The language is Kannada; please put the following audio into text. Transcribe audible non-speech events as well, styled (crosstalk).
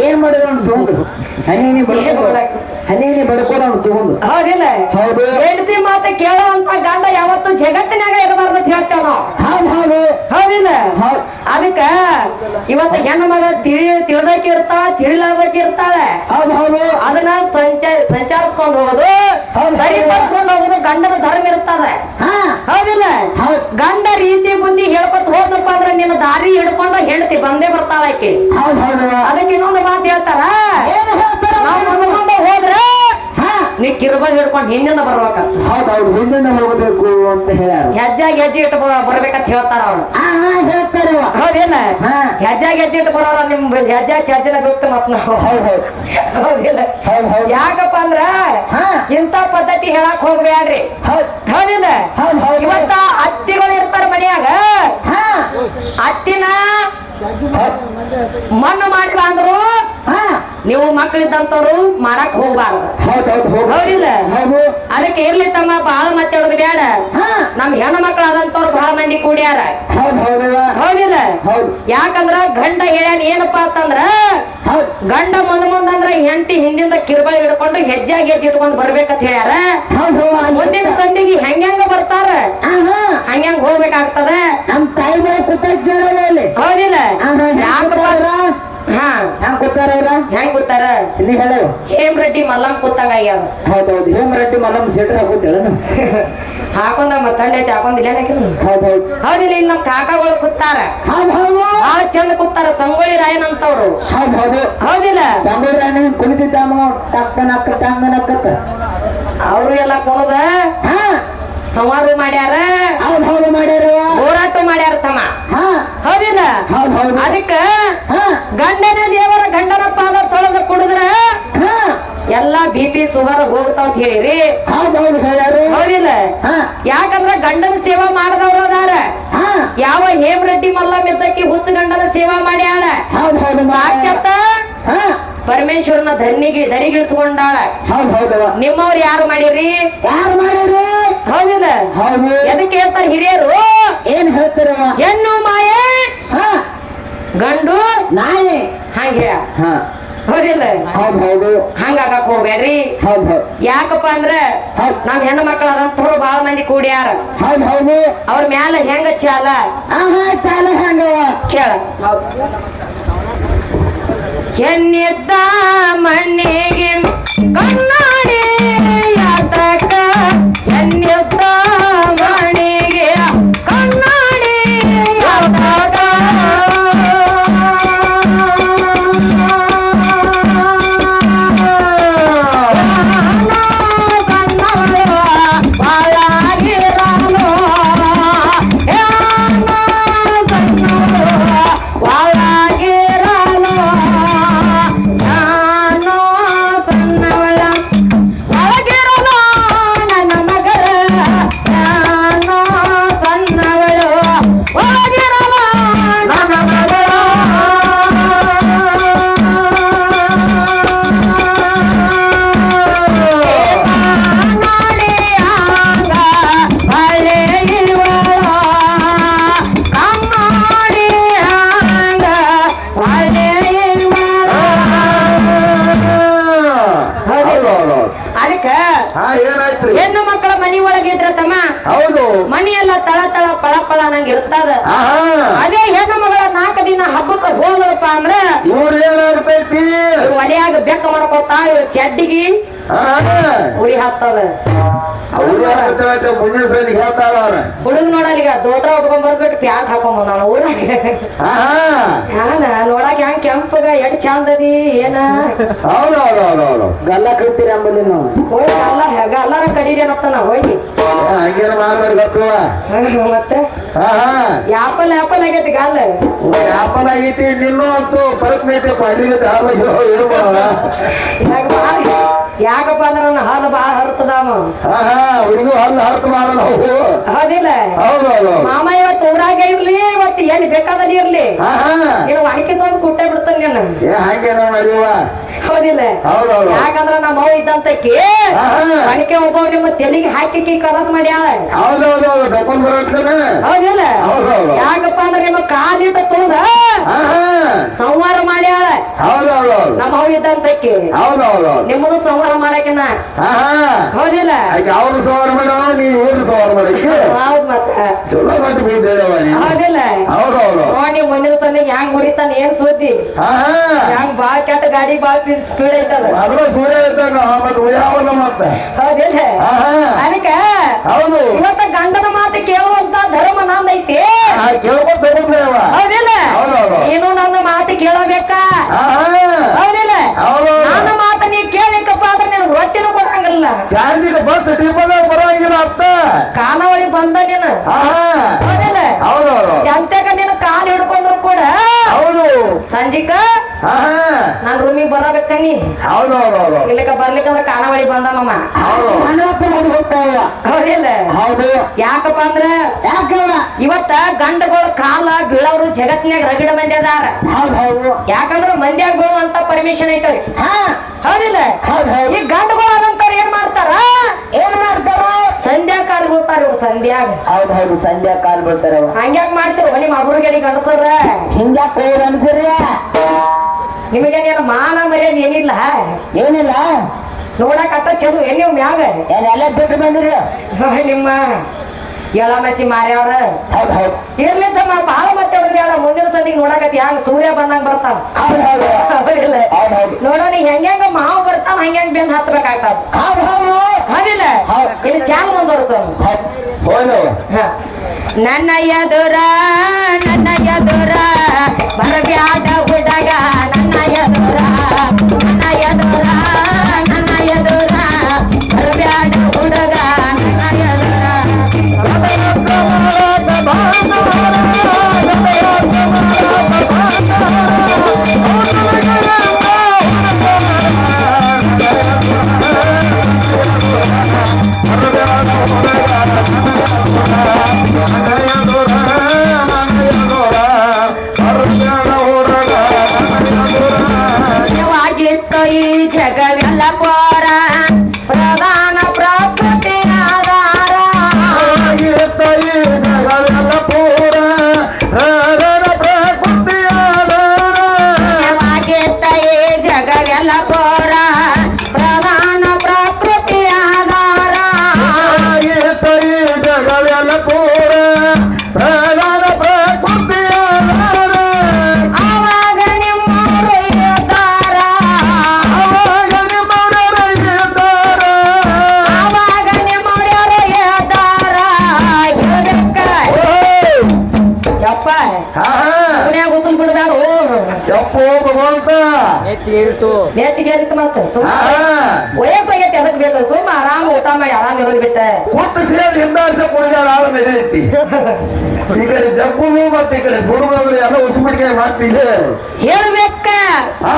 ಏನ್ ಮಾಡಿದ ಅವ್ನು ತಗೊಂಡು ಹನಿ ಹನಿ ಬಡ್ಕೋದ ಅವ್ನು ತಗೊಂಡು ಹೌದಿಲ್ಲ ಹೌದು. ಹೆಂಡತಿ ಮಾತ ಕೇಳೋ ಅಂತ ಗಂಡ ಯಾವತ್ತು ಜಗತ್ತಿನಾಗ ಇರಬಾರ್ದು ಅಂತ ಹೇಳ್ತೇವ. ನಾವು ಹೌದು ಹೌದು. ಹೌದಿಲ್ಲ ಹೌದು. ಅದಕ್ಕ ಇವತ್ತ ಹೆಣ್ಣು ಮಗ ತಿಳಿ ತಿಳಿದಕ್ಕೆ ಇರ್ತಾಳ ತಿಳಿಲಾರ್ದಕ್ಕೆ ಇರ್ತಾಳೆ ಹೌದು ಹೌದು. ಅದನ್ನ ಸಂಚ ಸಂಚಾರಿಸ್ಕೊಂಡು ಹೋಗೋದು. ಸರಿಪಡಿಸ್ಕೊಂಡು ಹೋಗೋದು ಗಂಡನ ಧರ್ಮ ಇರ್ತದೆ ಹೌದಿಲ್ಲ? ಹೌದು. ಗಂಡ ರೀತಿ ಬುದ್ಧಿ ಹೇಳ್ಕೊತ ಹೋದಪ್ಪ ಅಂದ್ರೆ ನಿನ್ನ ದಾರಿ ಹಿಡ್ಕೊಂಡ ಹೇಳ್ತಿ ಬಂದೇ ಬರ್ತಾಳ ಆಕಿ. ಅದಕ್ಕೆ ಇನ್ನೊಂದು ಮಾತು ಹೇಳ್ತಾರ? ಹೋದ್ರೆ ಕಿರುಬ ಹಿಡ್ಕೊಂಡು ಹಿಂದಿನ ಬರ್ಬೇಕಂತ. ಹೌದು ಹೌದು ಹಿಂದಿನ ಹೋಗಬೇಕು ಅಂತ ಹೇಳ್ಯಾರ. ಹೆಜ್ಜೆ ಹೆಜ್ಜೆ ಇಟ್ಟು ಬರ್ಬೇಕಂತ ಹೇಳ್ತಾರ ಅವ್ರು. ಹೇಳ್ತಾರೆ ಹೌದೇನ? ಹೆಜ್ಜೆ. ಹೆಜ್ಜಾಗ ಹೆಜ್ಜೆ ಇಟ್ಟು ಬರೋರ ನಿಮ್ ಹೆಜ್ಜೆ ಚರ್ಚೆನ ಬಿಟ್ಟು ಮತ್ ನಾವು. ಹೌದು. ಹೌದು ಹೌದಿಲ್ಲ ಹೌದು ಹೌದು. ಯಾಕಪ್ಪ ಅಂದ್ರ ಹಾ. ಇಂತ ಪದ್ಧತಿ ಹೇಳಕ್ ಹೋಗ್ಬ್ಯಾಡ್ರಿ ಹೌದು. ಹೌದಿಲ್ಲ ಹೌದು ಹೌದು. ಇವತ್ತ ಅತ್ತಿಗಳು ಇರ್ತಾರ ಮನ್ಯಾಗ. ಹಾ. ಅತ್ತಿನ ಮಣ್ಣು ಮಾಡಿಲ್ಲ ಅಂದ್ರು ಹಾ ನೀವು ಮಕ್ಕಳಿದ್ದಂತವ್ರು ಮಾಡಕ್ ಹೋಗ್ಬಾರ್ದು. ಹೌದಿಲ್ಲ? ಅದಕ್ಕೆ ಇರ್ಲಿ ತಮ್ಮ ಬಾಳ ಮಾತಾಡೋದು ಬೇಡ. ಹಾ. ನಮ್ ಹೆಣ್ಣು ಮಕ್ಕಳಾದಂತವ್ರು ಬಹಳ ಮಂದಿ ಕೂಡ್ಯಾರ. ಹೌದು ಹೌದು ಹೌದಿಲ್ಲ? ಹೌದು. ಯಾಕಂದ್ರ ಗಂಡ ಹೇಳ್ಯಾನ ಏನಪ್ಪಾ ಅಂತಂದ್ರ ಹೌದು. ಗಂಡ ಮುಂದ ಮುಂದಂದ್ರ ಹೆಂಡತಿ ಹಿಂದಿಂದ ಕಿರುಬಳಿ ಹಿಡ್ಕೊಂಡು ಹೆಜ್ಜಾಗಿ ಹೆಜ್ಜೆ ಇಟ್ಕೊಂಡು ಬರ್ಬೇಕಂತ ಹೇಳ್ಯಾರ. ಮುಂದಿನ ಸಂದಿಗೆ ಹೆಂಗ ಬರ್ತಾರ? ಹಂಗ್ಯಾಂಗ ಹೋಗ್ಬೇಕಾಗ್ತದ? ನಮ್ ತಾಯಿ ಮೇಲೆ ಕೂತಾರ ಇಲ್ಲಿ ಹೌದಿಲ್ಲ ಹ್ಯಾಂಗ ಯಾಕಪ್ಪ ಹಾ ಹ್ಯಾಂಗ ಕೂತಾರ ಅವ್ರ ಹೆಂಗ್ ಕೂತಾರ? ಇಲ್ಲಿ ಹೇಳು. ಹೇಮ್ ರೆಡ್ಡಿ ಮಲ್ಲಂ ಕೂತಂಗ ಆಗ್ಯಾವ. ಹೌದು ಹೌದು ಹೇಮರೆಡ್ಡಿ ಮಲ್ಲಂ ಸೆಟ್ರ್ ಹಾಕೋತೇಳ ಹಾಕೊಂಡ ತಂಡ ಐತಿ ಹಾಕೊಂಡಿಲ್ಲ ಹೌದು ಹೌದು ಹೌದಿಲ್ಲ ಇನ್ನು ನಮ್ ಕಾಕಾಗಳು ಕೂತಾರ. ಬಹಳ ಚಂದ ಕೂತಾರ ಸಂಗೊಳ್ಳಿ ರಾಯನ್ ಅಂತವ್ರು. ಹೌದು ಹೌದು. ಹೌದಿಲ್ಲ? ಸಂಗೂರಾಣಿ ಕುಣಿತಿದ್ದಾಮ ಟಕ್ಕ ನಕ್ಕ ಟಂಗ ನಕ್ಕತ್ತ ಅವ್ರು ಎಲ್ಲ ಕೊಡೋದ ಹಾ. ಸಂವಾದ ಮಾಡ್ಯಾರ? ಹೌದು ಮಾಡ್ಯಾರವ ಹೋರಾಟ ಮಾಡ್ಯಾರ ತಮ್ಮ. ಹಾ. ಹೌದಿಲ್ಲ? ಹೌದು ಹೌದು. ಅದಕ್ಕ ಗಂಡನ ಶುಗರ್ ಹೋಗ್ತಾವ್ ಅಂತ ಹೇಳಿರಿ. ಹೌದಿಲ್ಲ? ಯಾಕಂದ್ರ ಗಂಡನ ಸೇವಾ ಮಾಡದವ್ರು ಅದಾರ. ಹಾ. ಯಾವ ಹೇಮ್ ರೆಡ್ಡಿ ಮಲ್ಲ ಮೆದ್ದಕ್ಕಿ ಹುಚ್ಚ ಗಂಡನ ಸೇವಾ ಮಾಡ್ಯಾಳ ಸಾಕ್ಷಾತ್ತ ಹಾ. ಪರಮೇಶ್ವರನ ದರಿಗಿಳಿಸ್ಕೊಂಡಾಳ ಹೌದು. ನಿಮ್ಮವ್ರು ಯಾರು ಮಾಡಿರಿ? ಯಾರು ಮಾಡಿರಿ? ಹೌದಿಲ್ಲ? ಹೌದು. ಎದಕ್ಕೆ ಹೇಳ್ತಾರ ಹಿರಿಯರು? ಏನ್ ಹೇಳ್ತಾರ? ಹೆಣ್ಣು ಮಾಯೆ ಹಾ. ಗಂಡು ನಾಯಿ. ಹಾಗೆ. ಹಾ. ಹೌದಿಲ್ಲ? ಹೌದು ಹೌದು. ಹಂಗಾಗಕ್ ಹೋಗ್ಬೇಡ್ರಿ. ಹೌದು ಹೌದು. ಯಾಕಪ್ಪ ಅಂದ್ರ ಹೌದ್. ನಮ್ ಹೆಣ್ಣು ಮಕ್ಕಳಾದಂತವ್ರು ಬಾಳ ಮಂದಿ ಕೂಡ್ಯಾರ. ಹೌದು ಹೌದು. ಅವ್ರ ಮ್ಯಾಲ ಹೆಂಗ ಚಾಲ? ಚಾಲ ಹೆಂಗ ಕೇಳ. ಹೆಣ್ಣಿದ್ದ ಮಣ್ಣಿಗೆ ಕಣ್ಣಾಡಿ ಅದೇ ಹೆಣ್ಣು ಮಗಳ ನಾಲ್ಕು ದಿನ ಹಬ್ಬಕ್ಕೆ ಹೋದಪ್ಪ ಅಂದ್ರ ಇವ್ರ ಏನಾಗ್ತೈತಿ ಒಲೆಯಾಗ ಬೆಕ್ಕ ಮಾಡ್ಕೊತಾ ಇವ್ರ ಚಡ್ಡಿಗೆ ಉರಿ ಅವ್ರ ಹುಡುಗ ನೋಡಲ್ಲ ಈಗ ದೋತ್ರ ಉಟ್ಕೊಂಡ್ ಬರ್ಬಿಟ್ಟು ಪ್ಯಾಂಟ್ ಹಾಕೊಂಡ್ ನಾನು ಊರಾಗ ಆಹಾ ಯಾನ ನೋಡಕ್ ಹೆಂಗ್ ಕೆಂಪಗ ಚಂದದಿ ಏನ? ಹೌದು ಹೌದು ಹೌದು ಹೌದು ಗಲ್ಲ ಕಟ್ತೀರಿ ಅಂಬಲ್ಲಿ ನಾವು. ಹೋಗಿ ಅಲ್ಲ ಹೆಗ ಎಲ್ಲಾರ ಕಡೀರೇನತ್ತ ನಾ ಹೋಗಿ ಹಂಗೇನು ಮಾಡ್ಬಾರ್ದು ಗೊತ್ತು ಮತ್ತೆ? ಆಪಲ್ ಆಪಲ್ ಆಗೈತಿ ಗಲ್ಲ? ಆಪಲ್ ಆಗೈತಿ ನಿನ್ನೂ ಅಂತೂ ಪರಕ್ ನೈತೆ ಪಂಡಿಗೆ (laughs) ಬಾಳ ಯಾಕಪ್ಪ ಅಂದ್ರ ನನ್ನ ಹಾಲು ಬಹಳ ಹರ್ತದಾಮ ಹುಡುಗ ಹಲ್ಲು ಹರ್ತ ಮಾಡಲ್ಲ ಹೌದಿಲ್ಲ? ಹೌದು ಹೌದು ಮಾಮ ಇವತ್ತು ಊರಾಗ ಇರ್ಲಿ ಇವತ್ತು ಎಲ್ಲಿ ಬೇಕಾದಲ್ಲಿ ಇರ್ಲಿ. ನೀನು ಒಣಕಿ ತಂದು ಕುಟ್ಟೆ ಬಿಡ್ತಾನೆ ನೀನು. ಹೌದಿಲ್ಲ? ಹೌದು ಹೌದು. ಯಾಕಂದ್ರ ನಮ್ಮ ಅವ್ ಇದ್ದಂತಕ್ಕೆ ಒಣಕೆ ಒಬ್ಬ ನಿಮ್ಮ ತೆಲಿಗೆ ಹಾಕಿ ಕಲಸ್ ಮಾಡ್ಯಾಳ. ಹೌದಿಲ್ಲ? ಹೌದು ಹೌದು. ಯಾಕಪ್ಪ ಅಂದ್ರೆ ನಿಮ್ಮ ಕಾಲಿಟ್ಟ ತೋದ. ಸಂಹಾರ ಮಾಡ್ಯಾಳ. ನಮ್ಮ ಅವ್ ಇದ್ದಂತಕ್ಕೆ ಹೌದು ಹೌದು ಹೌದು. ನಿಮ್ಮನ್ನು ಸಂಹಾರ ಹಾ ಹಾ. ಹೌದಿಲ್ಲ? ಅವ್ರು ಸವಾರ ಮಾಡೋ ನೀವು ಇವ್ರು ಸವಾರ ಮಾಡಕ್ಕೆ ಹೌದ್ ಮತ್ತ. ಚಲೋ ಮಾತು ಬೀಳ್ತ ಹೌದಿಲ್ಲ? ಹೌದು ಹೌದು. ನೋಡಿ ಮುಂದಿನ ಸಮಯ ಹೆಂಗ್ ಮುರಿತಾನ ಏನ್ ಸುದ್ದಿ? ಹಾ ಹಾ. ಹೆಂಗ್ ಬಾಳ್ ಕೆಟ್ಟ ಗಾಡಿ ಬಾಳ್ ಸ್ಪೀಡ್ ಐತದ? ಅದ್ರ ಸೂರ್ಯ ಇದ್ದಾಗ ಮತ್ತೆ ಉಯಾವಲ್ಲ ಮತ್ತೆ. ಹೌದಿಲ್ಲ? ಅದಕ್ಕ ಹೌದು. ಇವತ್ತ ಗಂಡನ ಮಾತು ಕೇಳುವಂತ ಧರ್ಮ ನಂದೈತಿ ಕೇಳ್ಕೊತ ಹೌದಿಲ್ಲ? ಹೌದು, ಹೌದು. ನೀನು ನನ್ನ ಮಾತು ಕೇಳಬೇಕಾ? ಹೌದಿಲ್ಲ ಹೌದು ನನ್ನ ಮಾತು ನೀ ಕೇಳಿಕಪ್ಪ ಅಂದ್ರೆ ನೀನು ರೊಟ್ಟಿನೂ ಚಾರ್ಜಿಗೆ ಬಸ್ ಡಿಪೋದ ಬರೋಂಗಿಲ್ಲ ಅತ್ತ ಕಾನಾವಳಿ ಬಂದ ನೀನು ಹೌದು ಜಂತೆಗ ನೀನು ಕಾಲು ಹಿಡ್ಕೊಂಡ್ರು ಕೂಡ. ಹೌದು. ಸಂಜಿಕ ನಾನ್ ರೂಮಿಗೆ ಬರಬೇಕನ್ನಿ ಹೌದು ಹೌದು ಇಲ್ಲಕ ಬರ್ಲಿಕ್ಕಂದ್ರೆ ಕಾನಾವಳಿ ಬಂದನಮ್ಮ. ಹೌದು. ಹೌದಿಲ್ಲ. ಹೌದು. ಯಾಕಪ್ಪ ಅಂದ್ರ ಇವತ್ತ ಗಂಡಗಳ ಕಾಲ ಬೀಳವ್ರು ಜಗತ್ನ್ಯಾಗ ರಗಡ ಮಂದಿ ಅದಾರ. ಹೌದು ಹೌದು. ಯಾಕಂದ್ರ ಮಂದ್ಯಾಗ ಬೀಳುವಂತ ಪರ್ಮಿಷನ್ ಐತವ್ರಿ. ಹೌದಿಲ್ಲ? ಹೌದು ಹೌದು. ಈ ಗಂಡುಗಳು ಏನ್ ಮಾಡ್ತಾರ? ಏನ್ ಮಾಡ್ತಾರ? ಸಂಧ್ಯಾ ಕಾಲ ಬೀಳ್ತಾರ ಇವ್ರು ಸಂಧ್ಯಾಗ. ಹೌದ್ ಹೌದು ಸಂಧ್ಯಾ ಕಾಲ್ ಬಿಡ್ತಾರವ ಹಂಗ್ಯಾಕ್ ಮಾಡ್ತಿರೋ ನಿಮ್ಮ ಅಬ್ರುಗಳಿಗೆ ಗಂಡಸರ ಹಿಂಗ್ಯಾಕ್ ಹೋಗ್ರ ಅನ್ಸರ್ಯ ನಿಮಗೇನೇನು ಮಾನ ಮರ್ಯಾದೆ ಏನಿಲ್ಲ? ಏನಿಲ್ಲ. ನೋಡಕ್ ಅತ್ತ ಚಲೋ ಏನ್ ನೀವು ಮ್ಯಾಗ ಏನೆಲ್ಲ ಬಿಟ್ಟು ಬಂದಿರಿ? ನಿಮ್ಮ ಎಳಮಸಿ ಮಾರ್ಯವ್ರ? ಇರ್ಲಿಂತ ಹೌದು. ಬಹಳ ಬಾಳ ಮತ್ತೆ ಅವ್ರ ಮುಂದಿನ ಸಂದಿಗೆ ನೋಡಕತ್ತಿ ಹಂಗ ಸೂರ್ಯ ಬಂದಂಗ ಬರ್ತಾನ? ನೋಡೋಣ ಹೆಂಗ್ಯಾಂಗ ಮಾವು ಬರ್ತಾನ ಹಂಗ್ಯಾಂಗ ಬೆನ್ ಹೌದಿಲ್ಲ? ಹೌದ್. ಇಲ್ಲಿ ಚಾಲ್ ಮುಂದುವರ್ಸ ನನ್ನ ಎದುರ ನನ್ನ ಎದುರ ಬರಬ್ಯಾಡ ಹುಡುಗ. ಮನ್ಯಾಗ ಉಸುಲ್ ಬಿಡ್ದಾರು ಯಪ್ಪೋ ಭಗವಂತ. ನೇತಿಗೆ ಅದಕ್ಕೆ ಮತ್ತೆ ಸುಮ್ಮ. ಹಾ ವಯಸ್ಸಾಗೈತಿ ಅದಕ್ಕೆ ಬೇಕು. ಸುಮ್ಮ ಆರಾಮ ಊಟ ಮಾಡಿ ಆರಾಮ ಇರೋದು ಬಿಟ್ಟ. ಕೊಟ್ಟು ಸೇರಿ ಹಿಂದಾಸ ಕುಡಿದಾರ ಆಳ ಮೇಲೆ ಐತಿ. ಈ ಕಡೆ ಜಪ್ಪುನು ಮತ್ತೆ ಈ ಕಡೆ ಬುಡುಗರು ಎಲ್ಲ ಉಸಿಬಿಟ್ಟಿಗೆ ಮಾಡ್ತಿದ್ದೆ ಹೇಳ್ಬೇಕ ಹಾ